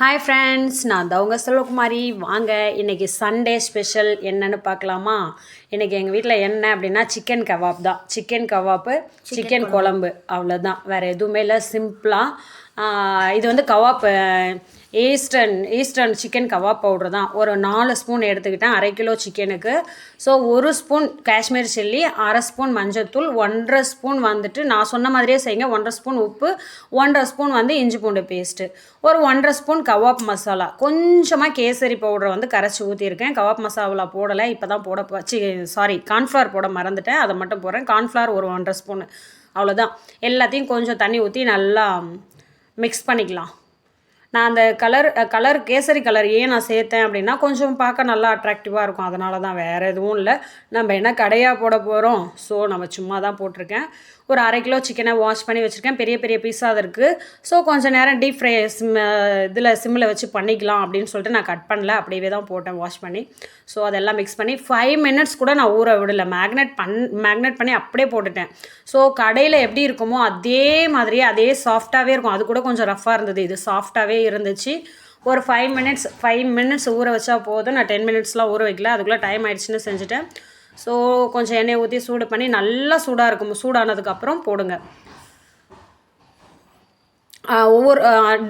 Hi friends நான் தவங்க செல்வகுமாரி. வாங்க இன்றைக்கி சண்டே ஸ்பெஷல் என்னன்னு பார்க்கலாமா? இன்றைக்கி எங்கள் வீட்டில் என்ன அப்படின்னா சிக்கன் கபாப் தான். சிக்கன் கபாப்பு சிக்கன் குழம்பு. அவ்வளோதான் வேறு எதுவுமே இல்லை. சிம்பிளாக இது வந்து kebab Eastern Eastern chicken kebab powder தான். ஒரு நாலு ஸ்பூன் எடுத்துக்கிட்டேன் அரை கிலோ சிக்கனுக்கு ஸோ ஒரு ஸ்பூன் காஷ்மீர் சில்லி அரை ஸ்பூன் மஞ்சத்தூள் ஒன்றரை ஸ்பூன் வந்துட்டு நான் சொன்ன மாதிரியே செய்யுங்க. ஒன்றரை ஸ்பூன் உப்பு ஒன்றரை ஸ்பூன் வந்து இஞ்சி பூண்டு பேஸ்ட்டு ஒரு ஒன்றரை ஸ்பூன் கவாப் மசாலா கொஞ்சமாக கேசரி பவுடரை வந்து கரைச்சி ஊற்றிருக்கேன் கவாப் மசாலா போடலை இப்போ தான் போட சி சாரி கார்ன்ஃப்ளவர் போட மறந்துட்டேன். அதை மட்டும் போடுறேன். கார்ன்ஃப்ளவர் ஒரு ஒன்றரை ஸ்பூன் அவ்வளோதான் எல்லாத்தையும் கொஞ்சம் தண்ணி ஊற்றி நல்லா மிக்ஸ் பண்ணிக்கலாம். நான் அந்த கலர் கலர் கேசரி கலர் ஏன் நான் சேர்த்தேன் அப்படின்னா கொஞ்சம் பார்க்க நல்லா அட்ராக்டிவாக இருக்கும். அதனால தான் வேறு எதுவும் இல்லை. நம்ம என்ன கடையாக போட போகிறோம் ஸோ நம்ம சும்மா தான் போட்டிருக்கேன். ஒரு அரை கிலோ சிக்கனை வாஷ் பண்ணி வச்சுருக்கேன். பெரிய பெரிய பீஸாக இருக்குது ஸோ கொஞ்சம் நேரம் டீப் ஃப்ரை சிம் இதில் சிம்மில் வச்சு பண்ணிக்கலாம் அப்படின்னு சொல்லிட்டு நான் கட் பண்ணல. அப்படியே தான் போட்டேன் வாஷ் பண்ணி. ஸோ அதெல்லாம் மிக்ஸ் பண்ணி ஃபைவ் மினிட்ஸ் கூட நான் ஊற விடலை. மேக்னெட் பண் மேக்னெட் பண்ணி அப்படியே போட்டுட்டேன். ஸோ கடையில் எப்படி இருக்குமோ அதே மாதிரியே அதே சாஃப்டாகவே இருக்கும். அது கூட கொஞ்சம் ரஃப்பாக இருந்தது. இது சாஃப்டாகவே இருந்துச்சு. ஒரு ஃபைவ் மினிட்ஸ் ஃபைவ் மினிட்ஸ் ஊற வச்சா போதும். நான் டென் மினிட்ஸ்லாம் ஊற வைக்கல. அதுக்குள்ளே டைம் ஆயிடுச்சுன்னு செஞ்சுட்டேன். ஸோ கொஞ்சம் எண்ணெய் ஊற்றி சூடு பண்ணி நல்லா சூடாக இருக்கும். சூடானதுக்கப்புறம் போடுங்க. ஒவ்வொரு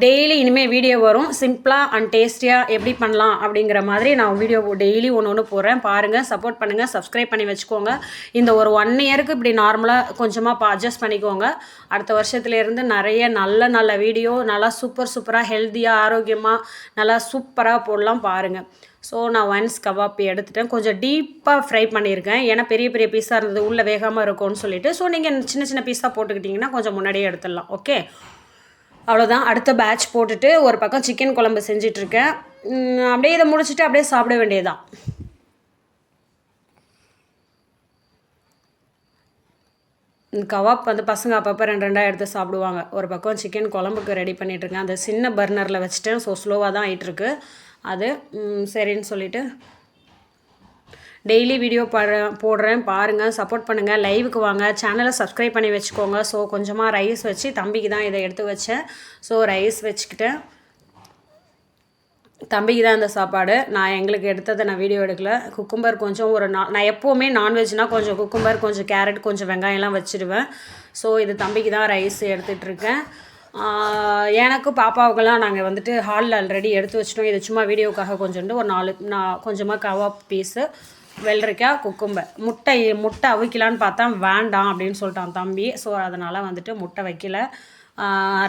டெய்லி இனிமேல் வீடியோ வரும். சிம்பிளாக அண்ட் டேஸ்டியாக எப்படி பண்ணலாம் அப்படிங்கிற மாதிரி நான் வீடியோ டெய்லி ஒன்று ஒன்று போடுறேன். பாருங்கள் சப்போர்ட் பண்ணுங்கள் சப்ஸ்கிரைப் பண்ணி வச்சுக்கோங்க. இந்த ஒரு ஒன் இயருக்கு இப்படி நார்மலாக கொஞ்சமாக அட்ஜஸ்ட் பண்ணிக்கோங்க. அடுத்த வருஷத்துலேருந்து நிறைய நல்ல நல்ல வீடியோ நல்லா சூப்பர் சூப்பராக ஹெல்த்தியாக ஆரோக்கியமாக நல்லா சூப்பராக போடலாம் பாருங்கள் ஸோ நான் ஒன்ஸ் கபாப் எடுத்துட்டேன். கொஞ்சம் டீப்பாக ஃப்ரை பண்ணியிருக்கேன். ஏன்னா பெரிய பெரிய பீஸாக இருந்தது உள்ளே வேகாமல் இருக்கும்னு சொல்லிட்டு. ஸோ நீங்கள் சின்ன சின்ன பீஸாக போட்டுக்கிட்டிங்கன்னா கொஞ்சம் முன்னாடியே எடுத்துடலாம். ஓகே அவ்வளோதான் அடுத்த பேட்ச் போட்டுட்டு ஒரு பக்கம் சிக்கன் குழம்பு செஞ்சிட்ருக்கேன் அப்படியே இதை முடிச்சுட்டு அப்படியே சாப்பிட வேண்டியதுதான். கவாப் வந்து பசங்க அப்பப்போ ரெண்டு ரெண்டாக எடுத்து சாப்பிடுவாங்க. ஒரு பக்கம் சிக்கன் குழம்புக்கு ரெடி பண்ணிகிட்ருக்கேன் அந்த சின்ன பர்னரில் வச்சுட்டேன் ஸோ ஸ்லோவாக தான் ஆகிட்டுருக்கு அது சரின்னு சொல்லிவிட்டு டெய்லி வீடியோ போடுறேன் போடுறேன் பாருங்கள் சப்போர்ட் பண்ணுங்கள் லைவுக்கு வாங்க. சேனலை சப்ஸ்கிரைப் பண்ணி வச்சுக்கோங்க. ஸோ கொஞ்சமாக ரைஸ் வச்சு தம்பிக்கு தான் இதை எடுத்து வச்சேன். ஸோ ரைஸ் வச்சுக்கிட்டேன். தம்பிக்கு தான் இந்த சாப்பாடு. நான் எங்களுக்கு எடுத்ததை நான் வீடியோ எடுக்கல. குக்கும்பர் கொஞ்சம் ஒரு நான் நான் எப்போவுமே நான்வெஜ்னால் கொஞ்சம் குக்கும்பர் கொஞ்சம் கேரட் கொஞ்சம் வெங்காயம்லாம் வச்சுடுவேன் ஸோ இது தம்பிக்கு தான் ரைஸ் எடுத்துகிட்ருக்கேன் எனக்கு பாப்பாவுக்கெல்லாம் நாங்கள் வந்துட்டு ஹாலில் ஆல்ரெடி எடுத்து வச்சிட்டோம். இது சும்மா வீடியோக்காக கொஞ்சோண்டு ஒரு நாலு நான் கொஞ்சமாக கவாப் பீஸு வெள்ளரிக்காய் குக்கும்பர். முட்டை முட்டை அவிக்கலான்னு பார்த்தா வேண்டாம் அப்படின்னு சொல்லிட்டான் தம்பி. ஸோ அதனால் வந்துட்டு முட்டை வைக்கல.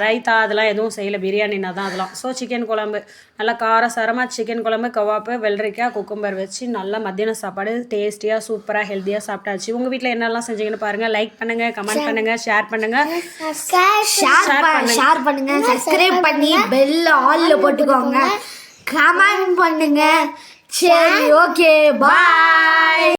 ரைத்தா அதெல்லாம் எதுவும் செய்யலை. பிரியாணினா தான் அதெல்லாம். ஸோ சிக்கன் குழம்பு. நல்லா காரசாரமாக சிக்கன் குழம்பு கவாப்பு வெள்ளரிக்காய் குக்கும்பர் வச்சு நல்லா மத்தியான சாப்பாடு டேஸ்டியாக சூப்பராக ஹெல்த்தியாக சாப்பிட்டாச்சு. உங்கள் வீட்டில் என்னெல்லாம் செஞ்சீங்கன்னு பாருங்கள் லைக் பண்ணுங்கள் கமெண்ட் பண்ணுங்கள் ஷேர் பண்ணுங்கள் ஷேர் பண்ணுங்க. சப்ஸ்கிரைப் பண்ணி பெல் ஆல்ல போட்டுக்கோங்க. கமெண்ட் பண்ணுங்க. சரி ஓகே பாய்